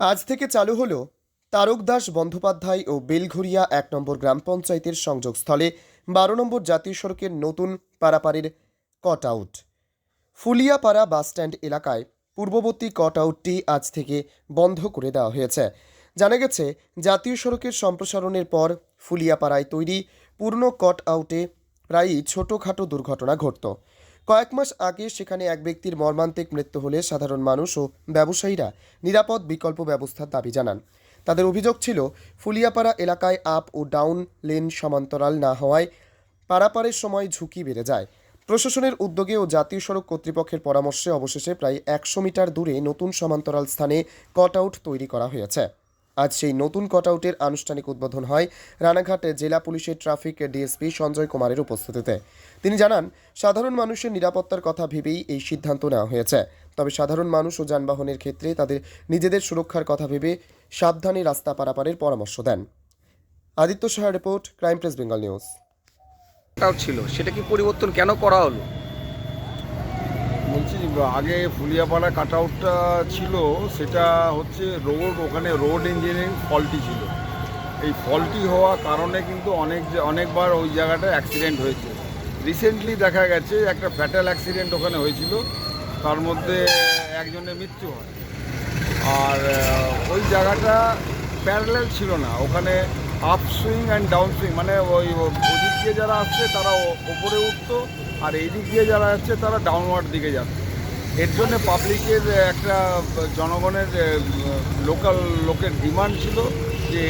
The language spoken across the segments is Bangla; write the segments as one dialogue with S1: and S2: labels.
S1: আজ থেকে চালু হলো তারকদাস বন্দ্যোপাধ্যায় ও বেলঘরিয়া এক নম্বর গ্রাম পঞ্চায়েতের সংযোগস্থলে বারো নম্বর জাতীয় সড়কের নতুন পারাপাড়ের কট আউট ফুলিয়াপাড়া বাসস্ট্যান্ড এলাকায় পূর্ববর্তী কট আউটটি আজ থেকে বন্ধ করে দেওয়া হয়েছে। জানা গেছে, জাতীয় সড়কের সম্প্রসারণের পর ফুলিয়াপাড়ায় তৈরি পূর্ণ কট আউটে প্রায়ই ছোটোখাটো দুর্ঘটনা ঘটত। কয়েক মাস আগে সেখানে এক ব্যক্তির মর্মান্তিক মৃত্যু হলে সাধারণ মানুষ ও ব্যবসায়ীরা নিরাপদ বিকল্প ব্যবস্থার দাবি জানান। তাদের অভিযোগ ছিল, ফুলিয়াপাড়া এলাকায় আপ ও ডাউন লেন সমান্তরাল না হওয়ায় পারাপারের সময় ঝুঁকি বেড়ে যায়। প্রশাসনের উদ্যোগে ও জাতীয় সড়ক কর্তৃপক্ষের পরামর্শে অবশেষে প্রায় একশো মিটার দূরে নতুন সমান্তরাল স্থানে কট আউট তৈরি করা হয়েছে। আজ সেই নতুন কট আউটের আনুষ্ঠানিক উদ্বোধন হয় রানাঘাটে জেলা পুলিশের ট্রাফিক ডিএসপি সঞ্জয় কুমারের উপস্থিতিতে। তিনি জানান, সাধারণ মানুষের নিরাপত্তার কথা ভেবেই এই সিদ্ধান্ত নেওয়া হয়েছে। তবে সাধারণ মানুষ ও যানবাহনের ক্ষেত্রে তাদের নিজেদের সুরক্ষার কথা ভেবে সাবধানে রাস্তা পারাপারের পরামর্শ দেন। Aditya Saha report, crime press Bengal news.
S2: ছিল, সেটা কি পরিবর্তন কেন করা হলো?
S3: বলছি আগে ফুলিয়াপাড়া কাট আউটটা ছিল, সেটা হচ্ছে রোড ওখানে রোড ইঞ্জিনিয়ারিং ফল্টি ছিল। এই ফল্টি হওয়া কারণে কিন্তু অনেক অনেকবার ওই জায়গাটা অ্যাক্সিডেন্ট হয়েছে। রিসেন্টলি দেখা গেছে, একটা ফ্যাটাল অ্যাক্সিডেন্ট ওখানে হয়েছিল, তার মধ্যে একজনের মৃত্যু হয়। আর ওই জায়গাটা প্যারালাল ছিল না, ওখানে up swing and down swing মানে ওই ওদিক দিয়ে যারা আসছে, তারা ওপরে উঠতো আর এই দিক দিয়ে যারা আসছে তারা ডাউনওয়ার্ড দিকে যাচ্ছে। এর জন্য পাবলিকের একটা জনগণের লোকাল লোকের ডিমান্ড ছিল যে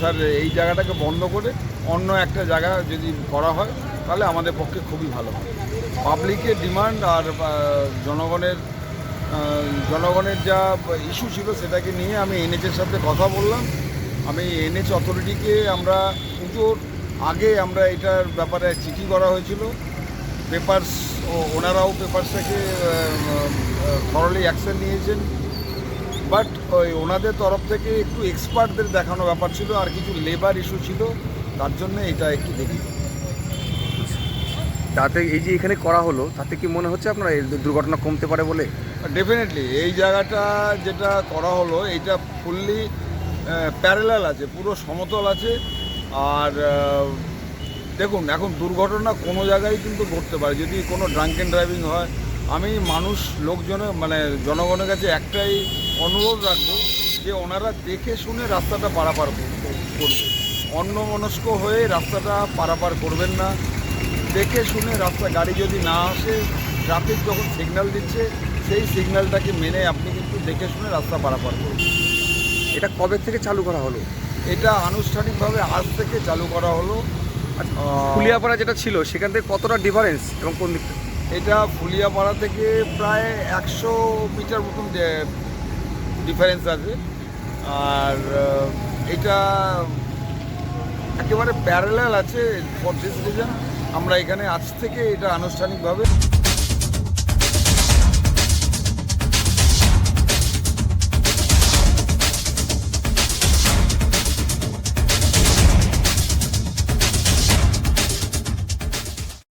S3: স্যার, এই জায়গাটাকে বন্ধ করে অন্য একটা জায়গা যদি করা হয়, তাহলে আমাদের পক্ষে খুবই ভালো হয়। পাবলিকের ডিমান্ড আর জনগণের জনগণের যা ইস্যু ছিল সেটাকে নিয়ে আমি এনএচের সাথে কথা বললাম। আমি এনএচ অথরিটিকে আমরা পুজোর আগে আমরা এটার ব্যাপারে চিঠি করা হয়েছিল। পেপার্স ওনারাও পেপারসটাকে থরলি অ্যাকশন নিয়েছেন। বাট ওই ওনাদের তরফ থেকে একটু এক্সপার্টদের দেখানো ব্যাপার ছিল আর কিছু লেবার ইস্যু ছিল তার জন্য এটা একটু দেখি।
S2: তাতে এই যে এখানে করা হলো তাতে কি মনে হচ্ছে আপনার এই দুর্ঘটনা কমতে পারে বলে?
S3: ডেফিনেটলি এই জায়গাটা যেটা করা হলো এটা ফুললি প্যারালাল আছে পুরো সমতল আছে। আর দেখুন এখন দুর্ঘটনা কোনো জায়গায় কিন্তু ঘটতে পারে। যদি কোনো ড্রাঙ্ক ড্রাঙ্কেন ড্রাইভিং হয় আমি মানুষ লোকজনের মানে জনগণের কাছে একটাই অনুরোধ রাখব যে ওনারা দেখে শুনে রাস্তাটা পারাপার কর- করবে অন্য মনস্ক হয়ে রাস্তাটা পারাপার করবেন না। দেখে শুনে রাস্তা গাড়ি যদি না আসে ট্রাফিক যখন সিগন্যাল দিচ্ছে সেই সিগন্যালটাকে মেনে আপনি কিন্তু দেখে শুনে রাস্তা পারাপার করবেন
S2: এটা কবে থেকে চালু করা হলো?
S3: এটা আনুষ্ঠানিকভাবে আজ থেকে চালু করা হলো। আহ,
S2: ফুলিয়াপাড়া যেটা ছিল সেখান থেকে কতটা ডিফারেন্স এবং কোন দিক
S3: এটা ফুলিয়াপাড়া থেকে প্রায় একশো মিটার মতন ডিফারেন্স আছে। আর এটা একেবারে প্যারালাল আছে ফর দিস রিজন আমরা এখানে আজ থেকে এটা আনুষ্ঠানিকভাবে